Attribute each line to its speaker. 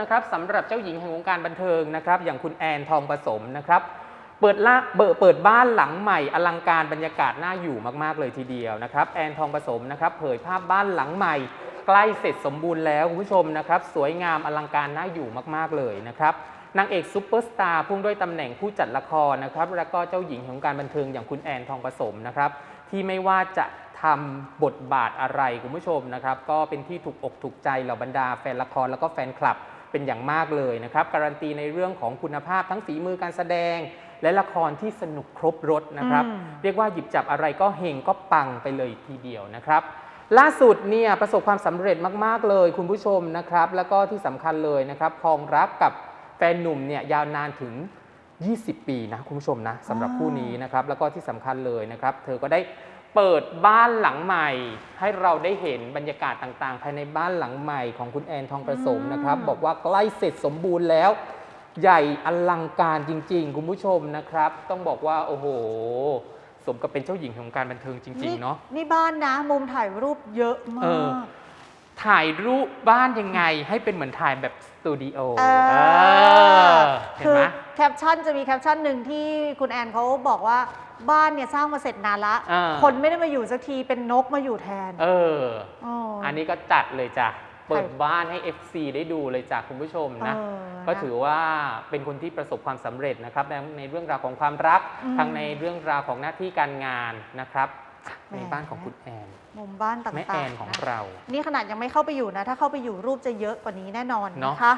Speaker 1: นะครับสำหรับเจ้าหญิงแห่งวงการบันเทิงนะครับ อย่างคุณแอนทองผสมนะครับเปิดละเปิดเปิดบ้านหลังใหม่อลังการบรรยากาศน่าอยู่มาก ๆ เลยทีเดียวนะครับ แอนทองผสมนะครับเผยภาพบ้านหลังใหม่ ใกล้เสร็จสมบูรณ์แล้วคุณผู้ชมนะครับ สวยงามอลังการน่าอยู่มาก ๆ เลยนะครับนางเอกซุปเปอร์สตาร์พุ่งด้วยตำแหน่งผู้จัดละครนะครับ แล้วก็เจ้าหญิงแห่งวงการบันเทิงอย่างคุณแอนทองผสมนะครับ ที่ไม่ว่าจะทำบทบาทอะไรคุณผู้ชมนะครับ ก็เป็นที่ถูกอกถูกใจเหล่าบรรดาแฟนละครแล้วก็แฟนคลับ เป็นอย่างมากเลยนะครับ การันตีในเรื่องของคุณภาพทั้งฝีมือการแสดง และละครที่สนุกครบรถนะครับ
Speaker 2: อืม
Speaker 1: เรียกว่าหยิบจับอะไรก็เฮงก็ปังไปเลยทีเดียวนะครับ ล่าสุดเนี่ยประสบความสำเร็จมาก ๆ เลยคุณผู้ชมนะครับ แล้วก็ที่สำคัญเลยนะครับครองรักกับแฟนหนุ่มเนี่ยยาวนานถึง 20 ปีนะคุณผู้ชมนะสำหรับคู่นี้นะครับ แล้วก็ที่สำคัญเลยนะครับ เธอก็ได้ เปิดบ้านหลังใหม่ ให้เราได้เห็นบรรยากาศต่างๆ ภายในบ้านหลังใหม่ของคุณแอนทองประสมนะครับ
Speaker 2: อืม
Speaker 1: บอกว่าใกล้เสร็จสมบูรณ์แล้ว ใหญ่อลังการจริง ๆ คุณผู้ชมนะครับ ต้องบอกว่าโอ้โห สมกับเป็นเจ้าหญิงของการบันเทิงจริง ๆ เนาะ
Speaker 2: นี่บ้านนะมุมถ่ายรูปเยอะมา
Speaker 1: เออ
Speaker 2: ก
Speaker 1: ถ่ายรูปบ้านยังไง ให้เป็นเหมือนถ่ายแบบสตูดิโอ
Speaker 2: เออ
Speaker 1: เออ
Speaker 2: ปชั่นจะมีแคปชั่นหนึ่งที่คุณแอนเขาบอกว่าบ้านเนี่ยสร้างมาเสร็จนานละ
Speaker 1: อ่า
Speaker 2: คนไม่ได้มาอยู่สักทีเป็นนกมาอยู่แทน
Speaker 1: เออ
Speaker 2: อ๋อ
Speaker 1: อันนี้ก็จัดเลยจ้ะ เปิด
Speaker 2: ใช่
Speaker 1: บ้านให้ FC ได้ดูเลยจ้ะคุณผู้ชมนะ
Speaker 2: เออ
Speaker 1: ก็ถือว่าเป็นคนที่ประสบความสำเร็จนะครับในในเรื่องราวของความรัก
Speaker 2: อืม
Speaker 1: ทั้งในเรื่องราวของหน้าที่การงานนะครับ
Speaker 2: แหม
Speaker 1: ในบ้านของคุณแอน
Speaker 2: มุมบ้านต่างๆ
Speaker 1: แม่แอนของ
Speaker 2: นะ
Speaker 1: เรา
Speaker 2: นี่ขนาดยังไม่เข้าไปอยู่นะ ถ้าเข้าไปอยู่รูปจะเยอะกว่านี้แน่นอน
Speaker 1: เนอะ
Speaker 2: นะคะ